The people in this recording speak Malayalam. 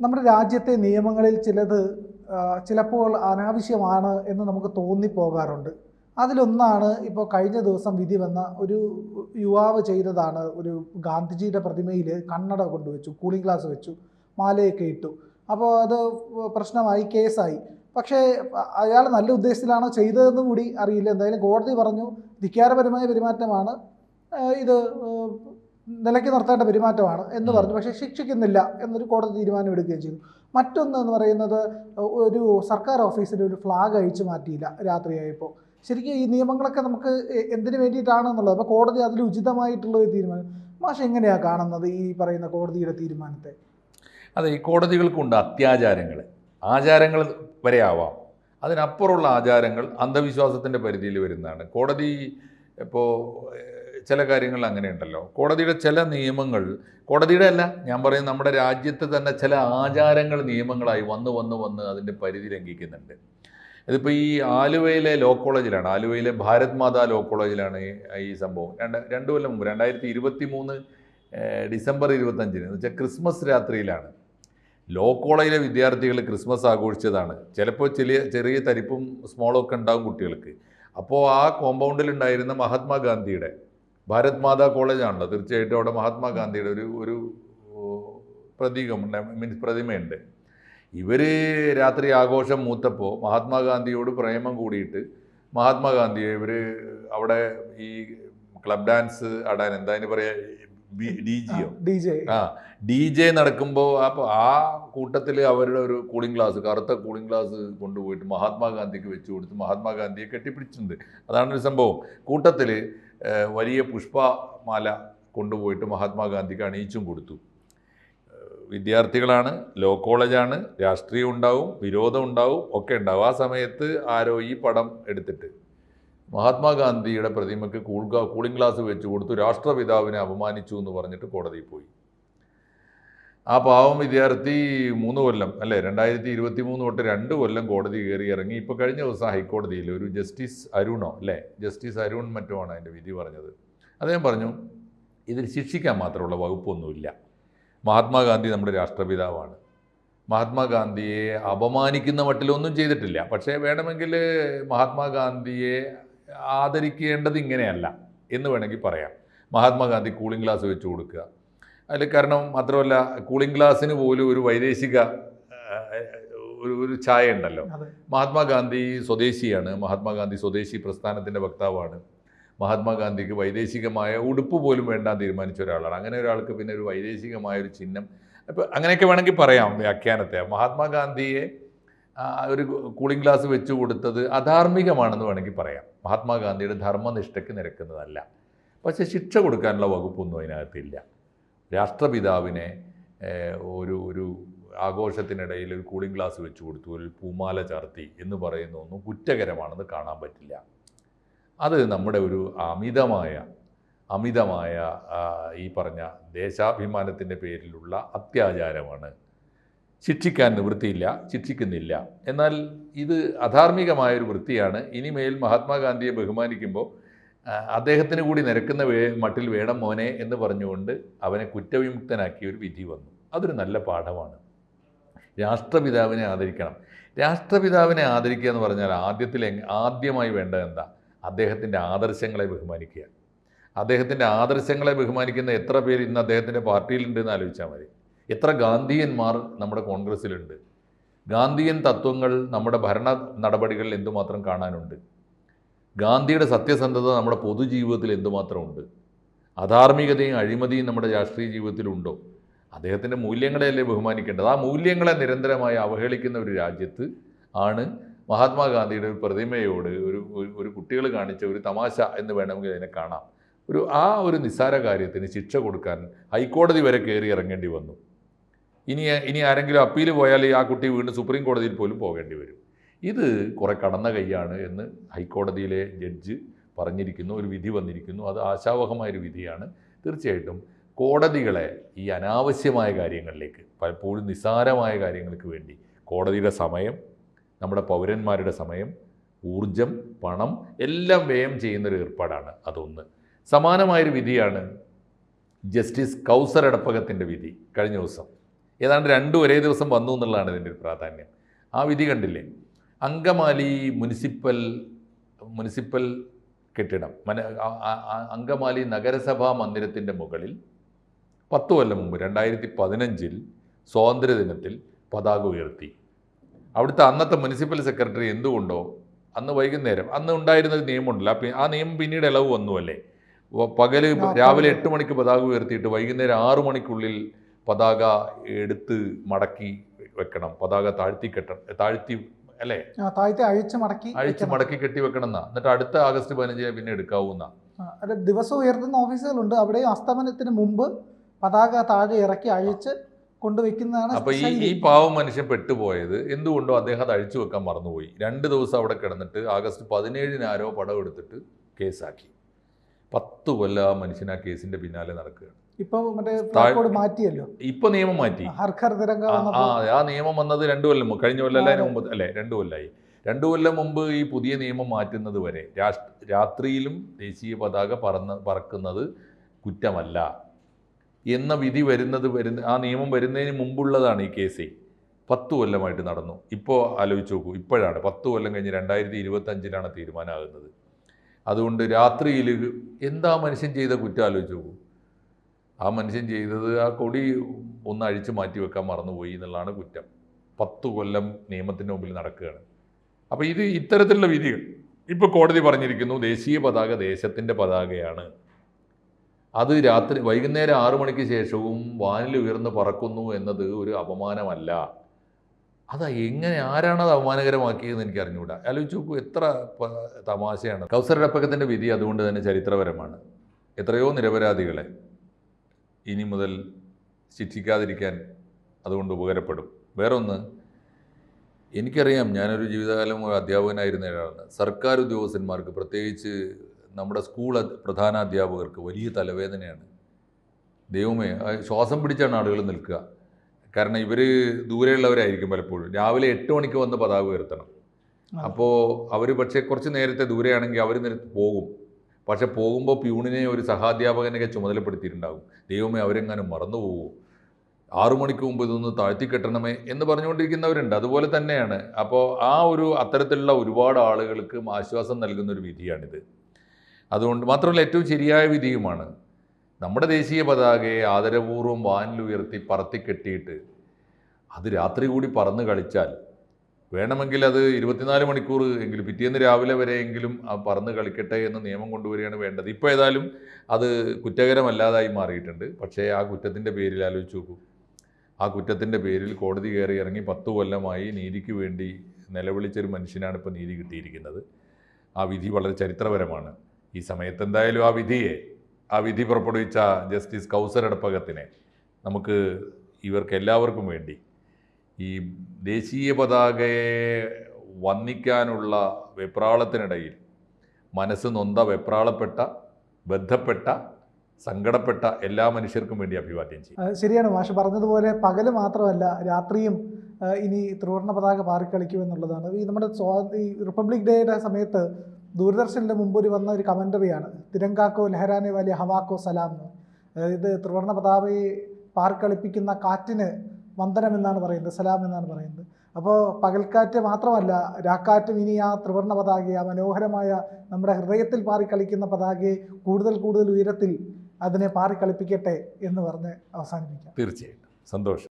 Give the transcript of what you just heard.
നമ്മുടെ രാജ്യത്തെ നിയമങ്ങളിൽ ചിലത് ചിലപ്പോൾ അനാവശ്യമാണ് എന്ന് നമുക്ക് തോന്നിപ്പോകാറുണ്ട്. അതിലൊന്നാണ് ഇപ്പോൾ കഴിഞ്ഞ ദിവസം വിധി വന്ന ഒരു യുവാവ് ചെയ്തതാണ് ഒരു ഗാന്ധിജിയുടെ പ്രതിമയിൽ കണ്ണട കൊണ്ടുവച്ചു കൂളിംഗ് ഗ്ലാസ് വെച്ചു മാലയൊക്കെ ഇട്ടു. അപ്പോൾ അത് പ്രശ്നമായി കേസായി. പക്ഷേ അയാൾ നല്ല ഉദ്ദേശത്തിലാണോ ചെയ്തതെന്ന് കൂടി അറിയില്ല. എന്തായാലും കോടതി പറഞ്ഞു ധിക്കാരപരമായ പെരുമാറ്റമാണ്. ഇത് നിലയ്ക്ക് നിർത്തേണ്ട പെരുമാറ്റമാണ് എന്ന് പറഞ്ഞു. പക്ഷേ ശിക്ഷിക്കുന്നില്ല എന്നൊരു കോടതി തീരുമാനം എടുക്കുകയും ചെയ്തു. മറ്റൊന്ന് എന്ന് പറയുന്നത് ഒരു സർക്കാർ ഓഫീസിൽ ഒരു ഫ്ലാഗ് അഴിച്ചു മാറ്റിയില്ല രാത്രിയായപ്പോൾ. ശരിക്കും ഈ നിയമങ്ങളൊക്കെ നമുക്ക് എന്തിനു വേണ്ടിയിട്ടാണെന്നുള്ളത് അപ്പോൾ കോടതി അതിൽ ഉചിതമായിട്ടുള്ള ഒരു തീരുമാനം. മാഷ എങ്ങനെയാണ് കാണുന്നത് ഈ പറയുന്ന കോടതിയുടെ തീരുമാനത്തെ? അതെ ഈ കോടതികൾക്കുണ്ട് അത്യാചാരങ്ങൾ ആചാരങ്ങൾ വരെ ആവാം. അതിനപ്പുറമുള്ള ആചാരങ്ങൾ അന്ധവിശ്വാസത്തിന്റെ പരിധിയിൽ വരുന്നതാണ്. കോടതി ഇപ്പോൾ ചില കാര്യങ്ങൾ അങ്ങനെയുണ്ടല്ലോ. കോടതിയുടെ ചില നിയമങ്ങൾ കോടതിയുടെ അല്ല ഞാൻ പറയും നമ്മുടെ രാജ്യത്ത് തന്നെ ചില ആചാരങ്ങൾ നിയമങ്ങളായി വന്ന് വന്ന് വന്ന് അതിന്റെ പരിധി ലംഘിക്കുന്നുണ്ട്. ഇതിപ്പോൾ ഈ ആലുവയിലെ ലോ കോളേജിലാണ് ആലുവയിലെ ഭാരത് മാതാ ലോ കോളേജിലാണ് ഈ- സംഭവം. രണ്ട് രണ്ട് കൊല്ലം മുമ്പ് രണ്ടായിരത്തി ഇരുപത്തി മൂന്ന് ഡിസംബർ ഇരുപത്തഞ്ചിന് എന്ന് വെച്ചാൽ ക്രിസ്മസ് രാത്രിയിലാണ്. ലോ കോളേജിലെ വിദ്യാർത്ഥികൾ ക്രിസ്മസ് ആഘോഷിച്ചതാണ്. ചിലപ്പോൾ ചെറിയ ചെറിയ തരിപ്പും സ്മോളൊക്കെ ഉണ്ടാകും കുട്ടികൾക്ക്. അപ്പോൾ ആ കോമ്പൗണ്ടിലുണ്ടായിരുന്ന മഹാത്മാഗാന്ധിയുടെ ഭാരത് മാതാ കോളേജാണല്ലോ. തീർച്ചയായിട്ടും അവിടെ മഹാത്മാഗാന്ധിയുടെ ഒരു ഒരു പ്രതീകമുണ്ട് മീൻസ് പ്രതിമയുണ്ട്. ഇവർ രാത്രി ആഘോഷം മൂത്തപ്പോൾ മഹാത്മാഗാന്ധിയോട് പ്രേമം കൂടിയിട്ട് മഹാത്മാഗാന്ധിയെ ഇവർ അവിടെ ഈ ക്ലബ് ഡാൻസ് ആടാൻ എന്താ അതിന് പറയാ ഡി ജിയോ ഡി ജെ. ആ ഡി ജെ നടക്കുമ്പോൾ അപ്പോൾ ആ കൂട്ടത്തിൽ അവരുടെ ഒരു കൂളിംഗ് ഗ്ലാസ് കറുത്ത കൂളിംഗ് ഗ്ലാസ് കൊണ്ടുപോയിട്ട് മഹാത്മാഗാന്ധിക്ക് വെച്ചു കൊടുത്ത് മഹാത്മാഗാന്ധിയെ കെട്ടിപ്പിടിച്ചിട്ടുണ്ട്. അതാണ് ഒരു സംഭവം. കൂട്ടത്തിൽ വലിയ പുഷ്പമാല കൊണ്ടുപോയിട്ട് മഹാത്മാഗാന്ധിക്ക് അണിയിച്ചും കൊടുത്തു. വിദ്യാർത്ഥികളാണ് ലോ കോളേജാണ് രാഷ്ട്രീയം ഉണ്ടാവും വിരോധം ഉണ്ടാവും ഒക്കെ ഉണ്ടാവും. ആ സമയത്ത് ആരോ ഈ പടം എടുത്തിട്ട് മഹാത്മാഗാന്ധിയുടെ പ്രതിമയ്ക്ക് കൂൾ കൂളിംഗ് ഗ്ലാസ് വെച്ച് കൊടുത്തു. രാഷ്ട്രപിതാവിനെ അപമാനിച്ചു എന്ന് പറഞ്ഞിട്ട് കോടതിയിൽ പോയി. ആ പാവം വിദ്യാർത്ഥി മൂന്ന് കൊല്ലം അല്ലേ? രണ്ടായിരത്തി ഇരുപത്തി മൂന്ന് തൊട്ട് രണ്ട് കൊല്ലം കോടതി കയറി ഇറങ്ങി. ഇപ്പോൾ കഴിഞ്ഞ ദിവസം ഹൈക്കോടതിയിൽ ഒരു ജസ്റ്റിസ് അരുണോ അല്ലേ? ജസ്റ്റിസ് അരുൺ മറ്റോ ആണ് അതിന്റെ വിധി പറഞ്ഞത്. അദ്ദേഹം പറഞ്ഞു ഇതിൽ ശിക്ഷിക്കാൻ മാത്രമുള്ള വകുപ്പൊന്നുമില്ല. മഹാത്മാഗാന്ധി നമ്മുടെ രാഷ്ട്രപിതാവാണ്. മഹാത്മാഗാന്ധിയെ അപമാനിക്കുന്ന മട്ടിലൊന്നും ചെയ്തിട്ടില്ല. പക്ഷേ വേണമെങ്കിൽ മഹാത്മാഗാന്ധിയെ ആദരിക്കേണ്ടത് ഇങ്ങനെയല്ല എന്ന് വേണമെങ്കിൽ പറയാം. മഹാത്മാഗാന്ധി കൂളിംഗ് ഗ്ലാസ് വെച്ച് കൊടുക്കുക. അതിൽ കാരണം മാത്രമല്ല കൂളിംഗ് ഗ്ലാസ്സിന് പോലും ഒരു വൈദേശിക ഒരു ഒരു ഛായ ഉണ്ടല്ലോ മഹാത്മാഗാന്ധി സ്വദേശിയാണ്. മഹാത്മാഗാന്ധി സ്വദേശി പ്രസ്ഥാനത്തിന്റെ വക്താവാണ്. മഹാത്മാഗാന്ധിക്ക് വൈദേശികമായ ഉടുപ്പ് പോലും വേണ്ടാൻ തീരുമാനിച്ച ഒരാളാണ്. അങ്ങനെ ഒരാൾക്ക് പിന്നെ ഒരു വൈദേശികമായ ഒരു ചിഹ്നം. അപ്പോൾ അങ്ങനെയൊക്കെ വേണമെങ്കിൽ പറയാം വ്യാഖ്യാനത്തെ. മഹാത്മാഗാന്ധിയെ ഒരു കൂളിംഗ് ഗ്ലാസ് വെച്ച് കൊടുത്തത് അധാർമികമാണെന്ന് വേണമെങ്കിൽ പറയാം. മഹാത്മാഗാന്ധിയുടെ ധർമ്മനിഷ്ഠയ്ക്ക് നിരക്കുന്നതല്ല. പക്ഷെ ശിക്ഷ കൊടുക്കാനുള്ള വകുപ്പൊന്നും അതിനകത്തില്ല. രാഷ്ട്രപിതാവിനെ ഒരു ഒരു ആഘോഷത്തിനിടയിൽ ഒരു കൂളിംഗ് ഗ്ലാസ് വെച്ച് കൊടുത്തു ഒരു പൂമാല ചാർത്തി എന്ന് പറയുന്നതൊന്നും കുറ്റകരമാണെന്ന് കാണാൻ പറ്റില്ല. അത് നമ്മുടെ ഒരു അമിതമായ അമിതമായ ഈ പറഞ്ഞ ദേശാഭിമാനത്തിന്റെ പേരിലുള്ള അത്യാചാരമാണ് ശിക്ഷിക്കാൻ നിവൃത്തിയില്ല ശിക്ഷിക്കുന്നില്ല. എന്നാൽ ഇത് അധാർമികമായൊരു വൃത്തിയാണ്. ഇനിമേൽ മഹാത്മാഗാന്ധിയെ ബഹുമാനിക്കുമ്പോൾ അദ്ദേഹത്തിന് കൂടി നിരക്കുന്ന വേ മട്ടിൽ വേണം മോനെ എന്ന് പറഞ്ഞുകൊണ്ട് അവനെ കുറ്റവിമുക്തനാക്കിയ ഒരു വിധി വന്നു. അതൊരു നല്ല പാഠമാണ്. രാഷ്ട്രപിതാവിനെ ആദരിക്കണം. രാഷ്ട്രപിതാവിനെ ആദരിക്കുക എന്ന് പറഞ്ഞാൽ ആദ്യത്തിൽ ആദ്യമായി വേണ്ടത് എന്താ? അദ്ദേഹത്തിന്റെ ആദർശങ്ങളെ ബഹുമാനിക്കുക. അദ്ദേഹത്തിന്റെ ആദർശങ്ങളെ ബഹുമാനിക്കുന്ന എത്ര പേര് ഇന്ന് അദ്ദേഹത്തിന്റെ പാർട്ടിയിലുണ്ട് എന്ന് ആലോചിച്ചാൽ മതി. എത്ര ഗാന്ധിയന്മാർ നമ്മുടെ കോൺഗ്രസ്സിലുണ്ട്? ഗാന്ധിയൻ തത്വങ്ങൾ നമ്മുടെ ഭരണ നടപടികളിൽ എന്തുമാത്രം കാണാനുണ്ട്? ഗാന്ധിയുടെ സത്യസന്ധത നമ്മുടെ പൊതുജീവിതത്തിൽ എന്തുമാത്രമുണ്ട്? അധാർമികതയും അഴിമതിയും നമ്മുടെ രാഷ്ട്രീയ ജീവിതത്തിലുണ്ടോ? അദ്ദേഹത്തിന്റെ മൂല്യങ്ങളെയല്ലേ ബഹുമാനിക്കേണ്ടത്? ആ മൂല്യങ്ങളെ നിരന്തരമായി അവഹേളിക്കുന്ന ഒരു രാജ്യത്ത് ആണ് മഹാത്മാഗാന്ധിയുടെ ഒരു പ്രതിമയോട് ഒരു ഒരു- കുട്ടികൾ കാണിച്ച ഒരു തമാശ എന്ന് വേണമെങ്കിൽ അതിനെ കാണാം. ഒരു ആ ഒരു നിസ്സാര കാര്യത്തിന് ശിക്ഷ കൊടുക്കാൻ ഹൈക്കോടതി വരെ കയറി ഇറങ്ങേണ്ടി വന്നു. ഇനി ഇനി ആരെങ്കിലും അപ്പീൽ പോയാൽ ആ കുട്ടി വീണ്ടും സുപ്രീം കോടതിയിൽ പോലും പോകേണ്ടി വരും. ഇത് കുറെ കടന്ന കൈയാണ് എന്ന് ഹൈക്കോടതിയിലെ ജഡ്ജ് പറഞ്ഞിരിക്കുന്നു ഒരു വിധി വന്നിരിക്കുന്നു. അത് ആശാവഹമായൊരു വിധിയാണ്. തീർച്ചയായിട്ടും കോടതികളെ ഈ അനാവശ്യമായ കാര്യങ്ങളിലേക്ക് പലപ്പോഴും നിസ്സാരമായ കാര്യങ്ങൾക്ക് വേണ്ടി കോടതിയുടെ സമയം നമ്മുടെ പൗരന്മാരുടെ സമയം ഊർജം പണം എല്ലാം വ്യയം ചെയ്യുന്നൊരു ഏർപ്പാടാണ് അതൊന്ന്. സമാനമായൊരു വിധിയാണ് ജസ്റ്റിസ് കൗസർ എടപ്പകത്തിന്റെ വിധി. കഴിഞ്ഞ ദിവസം ഏതാണ്ട് രണ്ടും ഒരേ ദിവസം വന്നു എന്നുള്ളതാണ് ഇതിന്റെ ഒരു പ്രാധാന്യം. ആ വിധി കണ്ടില്ലേ? അങ്കമാലി മുനിസിപ്പൽ മുനിസിപ്പൽ കെട്ടിടം മന അങ്കമാലി നഗരസഭാ മന്ദിരത്തിന്റെ മുകളിൽ പത്ത് കൊല്ലം മുമ്പ് രണ്ടായിരത്തി പതിനഞ്ചിൽ സ്വാതന്ത്ര്യദിനത്തിൽ പതാക ഉയർത്തി. അവിടുത്തെ അന്നത്തെ മുനിസിപ്പൽ സെക്രട്ടറി എന്തുകൊണ്ടോ അന്ന് വൈകുന്നേരം അന്ന് ഉണ്ടായിരുന്ന ഒരു നിയമമുണ്ടല്ലോ. ആ നിയമം പിന്നീട് ഇളവ് വന്നു അല്ലേ? പകൽ. രാവിലെ. എട്ട് മണിക്ക് പതാക ഉയർത്തിയിട്ട് വൈകുന്നേരം ആറു മണിക്കുള്ളിൽ പതാക എടുത്ത് മടക്കി വെക്കണം. പതാക താഴ്ത്തി കെട്ടണം. താഴ്ത്തി അല്ലേ? താഴത്തെ അഴിച്ച് മടക്കി അഴിച്ച് മടക്കി കെട്ടി വെക്കണം എന്നാ എന്നിട്ട് അടുത്ത ആഗസ്റ്റ് പതിനഞ്ചിന് പിന്നെ എടുക്കാവുന്ന. ദിവസം ഉയർത്തുന്ന ഓഫീസുകളുണ്ട്. അവിടെ അസ്തമനത്തിന് മുമ്പ് പതാക താഴെ ഇറക്കി അഴിച്ച് കൊണ്ടുവയ്ക്കുന്നതാണ് അപ്പൊ ഈ ഈ പാവം മനുഷ്യൻ പെട്ടുപോയത് എന്തുകൊണ്ടോ അദ്ദേഹം അത് അഴിച്ചു വെക്കാൻ മറന്നുപോയി. രണ്ട് ദിവസം അവിടെ കിടന്നിട്ട് ആഗസ്റ്റ് പതിനേഴിന് ആരോ പടം എടുത്തിട്ട് കേസാക്കി. പത്ത് കൊല്ലം ആ മനുഷ്യൻ ആ കേസിന്റെ പിന്നാലെ നടക്കുകയാണ്. ഇപ്പൊ മറ്റേ കോഡ് മാറ്റിയല്ലോ. ഇപ്പൊ നിയമം മാറ്റി. തിരങ്ക ആ, ആ നിയമം വന്നത് രണ്ടു കൊല്ലം കഴിഞ്ഞ കൊല്ലം അതിന് മുമ്പ് അല്ലേ? രണ്ടു കൊല്ലമായി രണ്ടു കൊല്ലം മുമ്പ് ഈ പുതിയ നിയമം മാറ്റുന്നത് വരെ രാത്രിയിലും ദേശീയ പതാക പറന്ന് പറക്കുന്നത് കുറ്റമല്ല. എന്ന വിധി വരുന്നത് വരുന്ന ആ നിയമം വരുന്നതിന് മുമ്പുള്ളതാണ് ഈ കേസ്. പത്ത് കൊല്ലമായിട്ട് നടന്നു. ഇപ്പോൾ ആലോചിച്ച് നോക്കൂ. ഇപ്പോഴാണ്. പത്ത് കൊല്ലം കഴിഞ്ഞ് രണ്ടായിരത്തി ഇരുപത്തഞ്ചിലാണ് തീരുമാനമാകുന്നത്. അതുകൊണ്ട് രാത്രിയിൽ എന്താ മനുഷ്യൻ ചെയ്ത കുറ്റം ആലോചിച്ച് നോക്കൂ. ആ മനുഷ്യൻ ചെയ്തത് ആ കൊടി ഒന്ന് അഴിച്ചു മാറ്റി വെക്കാൻ മറന്നുപോയി എന്നുള്ളതാണ് കുറ്റം. പത്ത് കൊല്ലം നിയമത്തിന്റെ മുമ്പിൽ നടക്കുകയാണ്. അപ്പോൾ ഇത് ഇത്തരത്തിലുള്ള വിധികൾ. ഇപ്പോൾ കോടതി പറഞ്ഞിരിക്കുന്നു ദേശീയ പതാക ദേശത്തിന്റെ പതാകയാണ്. അത് രാത്രി വൈകുന്നേരം ആറു മണിക്ക് ശേഷവും വാനിൽ ഉയർന്ന് പറക്കുന്നു എന്നത് ഒരു അപമാനമല്ല. അതാ എങ്ങനെ ആരാണ് അത് അപമാനകരമാക്കിയതെന്ന് എനിക്ക് അറിഞ്ഞുകൂടാ ആലോചിച്ച് നോക്കൂ എത്ര തമാശയാണ്. കൗസരടപ്പക്കത്തിന്റെ വിധി അതുകൊണ്ട് തന്നെ ചരിത്രപരമാണ്. എത്രയോ നിരപരാധികളെ. ഇനി മുതൽ ശിക്ഷിക്കാതിരിക്കാൻ അതുകൊണ്ട് ഉപകാരപ്പെടും. വേറൊന്ന് എനിക്കറിയാം ഞാനൊരു ജീവിതകാലം അധ്യാപകനായിരുന്ന ഒരാളാണ് സർക്കാർ ഉദ്യോഗസ്ഥന്മാർക്ക് പ്രത്യേകിച്ച് നമ്മുടെ സ്കൂൾ പ്രധാന അധ്യാപകർക്ക് വലിയ തലവേദനയാണ്. ദൈവമേ ശ്വാസം പിടിച്ചാണ് ആളുകൾ നിൽക്കുക. കാരണം ഇവർ ദൂരെയുള്ളവരായിരിക്കും പലപ്പോഴും. രാവിലെ എട്ട് മണിക്ക് വന്ന് പതാക ഉയർത്തണം. അപ്പോൾ അവർ പക്ഷേ കുറച്ച് നേരത്തെ ദൂരെയാണെങ്കിൽ അവർ നിരത്ത് പോകും. പക്ഷെ പോകുമ്പോൾ പ്യൂണിനെ ഒരു സഹാധ്യാപകനൊക്കെ ചുമതലപ്പെടുത്തിയിട്ടുണ്ടാകും. ദൈവമേ അവരെങ്ങാനും മറന്നു പോകുമോ ആറു മണിക്ക് മുമ്പ് ഇതൊന്ന് താഴ്ത്തി കെട്ടണമേ എന്ന് പറഞ്ഞുകൊണ്ടിരിക്കുന്നവരുണ്ട്. അതുപോലെ തന്നെയാണ്. അപ്പോൾ ആ ഒരു അത്തരത്തിലുള്ള ഒരുപാട് ആളുകൾക്ക് ആശ്വാസം നൽകുന്ന ഒരു വിധിയാണിത്. അതുകൊണ്ട് മാത്രമല്ല ഏറ്റവും ശരിയായ വിധിയുമാണ് നമ്മുടെ ദേശീയ പതാകയെ ആദരപൂർവം വാനിലുയർത്തി പറത്തി കെട്ടിയിട്ട് അത് രാത്രി കൂടി പറന്ന് കളിച്ചാൽ വേണമെങ്കിൽ അത് ഇരുപത്തിനാല് മണിക്കൂർ എങ്കിലും പിറ്റേന്ന് രാവിലെ വരെയെങ്കിലും ആ പറന്ന് കളിക്കട്ടെ എന്ന് നിയമം കൊണ്ടുവരികയാണ് വേണ്ടത്. ഇപ്പോൾ ഏതായാലും അത് കുറ്റകരമല്ലാതായി മാറിയിട്ടുണ്ട്. പക്ഷേ ആ കുറ്റത്തിന്റെ പേരിൽ ആലോചിച്ച് നോക്കൂ. ആ കുറ്റത്തിന്റെ പേരിൽ കോടതി കയറി ഇറങ്ങി പത്തു കൊല്ലമായി നീതിക്ക് വേണ്ടി നിലവിളിച്ചൊരു മനുഷ്യനാണ് ഇപ്പോൾ നീതി കിട്ടിയിരിക്കുന്നത്. ആ വിധി വളരെ ചരിത്രപരമാണ്. ഈ സമയത്ത് എന്തായാലും ആ വിധിയെ ആ വിധി പുറപ്പെടുവിച്ച ജസ്റ്റിസ് കൗസർ എടപ്പകത്തിനെ നമുക്ക് ഇവർക്ക് എല്ലാവർക്കും വേണ്ടി ഈ ദേശീയ പതാകയെ വന്ദിക്കാനുള്ള വെപ്രാളത്തിനിടയിൽ മനസ്സ് നൊന്ത വെപ്രാളപ്പെട്ട ബന്ധപ്പെട്ട സങ്കടപ്പെട്ട എല്ലാ മനുഷ്യർക്കും വേണ്ടി അഭിവാദ്യം ചെയ്യും. ശരിയാണ്. മാഷ് പറഞ്ഞതുപോലെ പകൽ മാത്രമല്ല രാത്രിയും ഇനി ത്രിവർണ പതാക പാറിക്കളിക്കും എന്നുള്ളതാണ്. ഈ നമ്മുടെ സ്വാ ഈ റിപ്പബ്ലിക് ഡേയുടെ സമയത്ത് ദൂരദർശനിലെ മുമ്പൊരു വന്ന ഒരു കമന്ററിയാണ് തിരങ്കാക്കോ ലഹരാനെ വലിയ ഹവാക്കോ സലാം അതായത് ത്രിവർണ പതാകയെ പാർക്കളിപ്പിക്കുന്ന കാറ്റിന് വന്ദനം എന്നാണ് പറയുന്നത് സലാം എന്നാണ് പറയുന്നത്. അപ്പോൾ പകൽക്കാറ്റ് മാത്രമല്ല രാക്കാറ്റും ഇനി ആ ത്രിവർണ പതാകയെ ആ മനോഹരമായ നമ്മുടെ ഹൃദയത്തിൽ പാറിക്കളിക്കുന്ന പതാകയെ കൂടുതൽ കൂടുതൽ ഉയരത്തിൽ അതിനെ പാറിക്കളിപ്പിക്കട്ടെ എന്ന് പറഞ്ഞ് അവസാനിപ്പിക്കാം. തീർച്ചയായിട്ടും. സന്തോഷം.